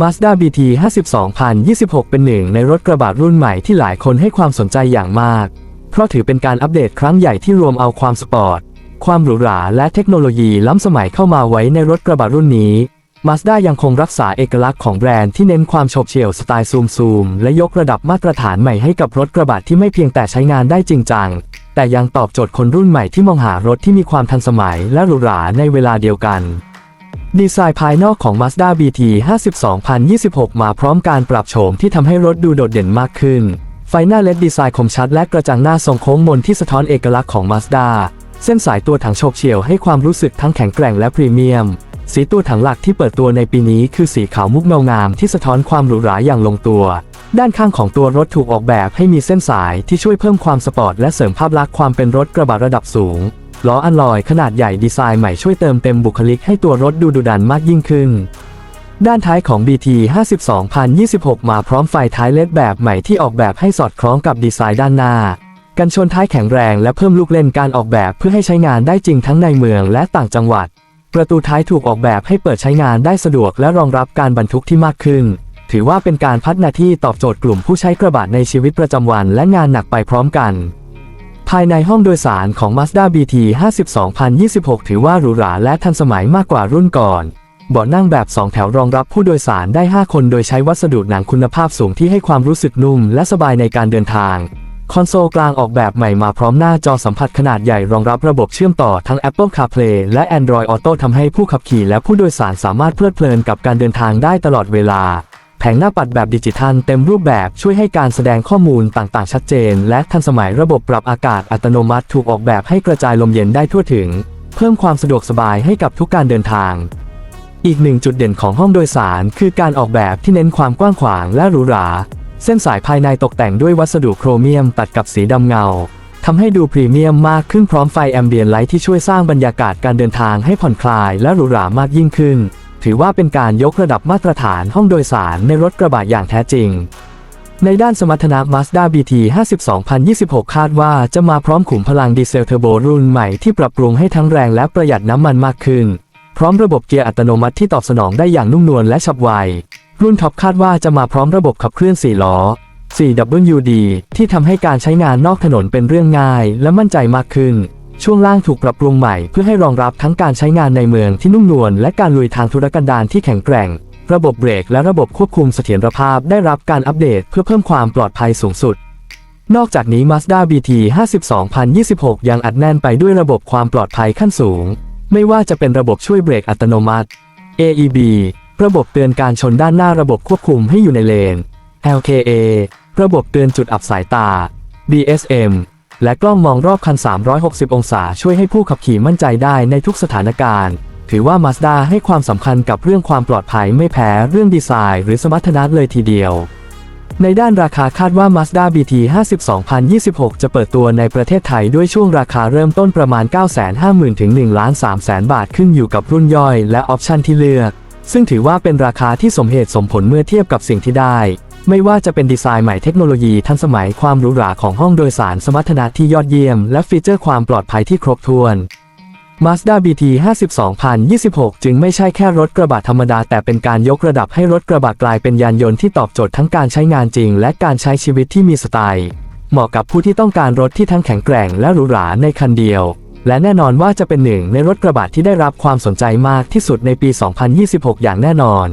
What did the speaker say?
Mazda BT 52026 เป็นหนึ่งในรถกระบะรุ่นใหม่ที่หลายคนให้ความสนใจอย่างมาก เพราะถือเป็นการอัปเดตครั้งใหญ่ที่รวมเอาความสปอร์ต ความหรูหราและเทคโนโลยีล้ำสมัยเข้ามาไว้ในรถกระบะรุ่นนี้ Mazda ยังคงรักษาเอกลักษณ์ของแบรนด์ที่เน้นความโฉบเฉี่ยวสไตล์ซูมซูมและยกระดับมาตรฐานใหม่ให้กับรถกระบะที่ไม่เพียงแต่ใช้งานได้จริงจัง แต่ยังตอบโจทย์คนรุ่นใหม่ที่มองหารถที่มีความทันสมัยและหรูหราในเวลาเดียวกัน ดีไซน์ภายนอกของ Mazda BT 52026 มาพร้อมการปรับโฉมที่ทำให้รถดูโดดเด่นมากขึ้น ไฟหน้าเลดดีไซน์คมชัดและกระจังหน้าทรงโค้งมนที่สะท้อนเอกลักษณ์ของ Mazda เส้นสายตัวถังโฉบเฉี่ยวให้ความรู้สึกทั้งแข็งแกร่งและพรีเมียม สีตัวถังหลักที่เปิดตัวในปีนี้คือสีขาวมุกเงางามที่สะท้อนความหรูหราอย่างลงตัว ด้านข้างของตัวรถถูกออกแบบให้มีเส้นสายที่ช่วยเพิ่มความสปอร์ตและเสริมภาพลักษณ์ความเป็นรถกระบะระดับสูง ล้ออัลลอยขนาดใหญ่ดีไซน์ใหม่ช่วยเติมเต็มบุคลิกให้ตัวรถดูดุดันมากยิ่งขึ้น ด้านท้ายของ BT 52026 มาพร้อมไฟท้ายเลดแบบใหม่ที่ออกแบบให้สอดคล้องกับดีไซน์ด้านหน้า กันชนท้ายแข็งแรงและเพิ่มลูกเล่นการออกแบบเพื่อให้ใช้งานได้จริงทั้งในเมืองและต่างจังหวัด ประตูท้ายถูกออกแบบให้เปิดใช้งานได้สะดวกและรองรับการบรรทุกที่มากขึ้น ถือว่าเป็นการพัฒนาที่ตอบโจทย์กลุ่มผู้ใช้กระบะในชีวิตประจำวันและงานหนักไปพร้อมกัน ภายในห้องโดยสารของ Mazda BT 52026 ถือว่าหรูหราและทันสมัยมากกว่ารุ่นก่อนเบาะนั่งแบบ 2 แถวรองรับผู้โดยสารได้ 5 คนโดยใช้วัสดุหนังคุณภาพสูงที่ให้ความรู้สึกนุ่มและสบายในการเดินทาง คอนโซลกลางออกแบบใหม่มาพร้อมหน้าจอสัมผัสขนาดใหญ่รองรับระบบเชื่อมต่อทั้ง Apple CarPlay และ Android Auto ทำให้ผู้ขับขี่และผู้โดยสารสามารถเพลิดเพลินกับการเดินทางได้ตลอดเวลา แผงหน้าปัดแบบดิจิทัลเต็มรูปแบบช่วยให้การแสดงข้อมูลต่างๆ ชัดเจน และทันสมัยระบบปรับอากาศอัตโนมัติถูกออกแบบให้กระจายลมเย็นได้ทั่วถึง เพิ่มความสะดวกสบายให้กับทุกการเดินทาง อีกหนึ่งจุดเด่นของห้องโดยสาร คือการออกแบบที่เน้นความกว้างขวางและหรูหรา เส้นสายภายในตกแต่งด้วยวัสดุโครเมียมตัดกับสีดำเงาทำให้ดูพรีเมียมมากขึ้นพร้อมไฟแอมเบียนไลท์ที่ช่วยสร้างบรรยากาศการเดินทางให้ผ่อนคลายและหรูหรามากยิ่งขึ้น ถือว่าเป็นการยกระดับมาตรฐานห้องโดยสารในรถกระบะอย่างแท้จริง ในด้านสมรรถนะ Mazda BT 52026 คาดว่าจะมาพร้อมขุมพลังดีเซลเทอร์โบรุ่นใหม่ที่ปรับปรุงให้ทั้งแรงและประหยัดน้ำมันมากขึ้น พร้อมระบบเกียร์อัตโนมัติที่ตอบสนองได้อย่างนุ่มนวลและฉับไว รุ่นท็อปคาดว่าจะมาพร้อมระบบขับเคลื่อน4ล้อ 4WD ที่ทำให้การใช้งานนอกถนนเป็นเรื่องง่าย และมั่นใจมากขึ้น ช่วงล่างถูกปรับปรุงใหม่เพื่อให้รองรับทั้งการใช้งานในเมืองที่นุ่มนวลและการลุยทางธุรกันดารที่แข็งแกร่ง ระบบเบรกและระบบควบคุมเสถียรภาพได้รับการอัปเดตเพื่อเพิ่มความปลอดภัยสูงสุด นอกจากนี้ Mazda BT 52026 ยังอัดแน่นไปด้วยระบบความปลอดภัยขั้นสูง ไม่ว่าจะเป็นระบบช่วยเบรกอัตโนมัติ AEB ระบบเตือนการชนด้านหน้าระบบควบคุมให้อยู่ในเลน LKA ระบบเตือนจุดอับสายตา BSM และกล้องมองรอบคัน 360 องศาช่วยให้ผู้ขับขี่มั่นใจได้ในทุกสถานการณ์ ถือว่า Mazda ให้ความสำคัญกับเรื่องความปลอดภัยไม่แพ้เรื่องดีไซน์ หรือสมรรถนะเลยทีเดียว ในด้านราคาคาดว่า Mazda BT 52026 จะเปิดตัวในประเทศไทยด้วยช่วงราคาเริ่มต้นประมาณ 950,000 ถึง 1 3 0 0 0 0 บาทขึ้นอยู่กับรุ่นย่อยและออปชันที่เลือก ซึ่งถือว่าเป็นราคาที่สมเหตุสมผลเมื่อเทียบกับสิ่งที่ได้ ไม่ว่าจะเป็นดีไซน์ใหม่เทคโนโลยีทันสมัยความหรูหราของห้องโดยสารสมรรถนะที่ยอดเยี่ยม และฟีเจอร์ความปลอดภัยที่ครบถ้วน Mazda BT 52026 จึงไม่ใช่แค่รถกระบะธรรมดา แต่เป็นการยกระดับให้รถกระบะกลายเป็นยานยนต์ที่ตอบโจทย์ทั้งการใช้งานจริง และการใช้ชีวิตที่มีสไตล์ เหมาะกับผู้ที่ต้องการรถที่ทั้งแข็งแกร่งและหรูหราในคันเดียว และแน่นอนว่าจะเป็นหนึ่งในรถกระบะที่ได้รับความสนใจมากที่สุดในปี 2026 อย่างแน่นอน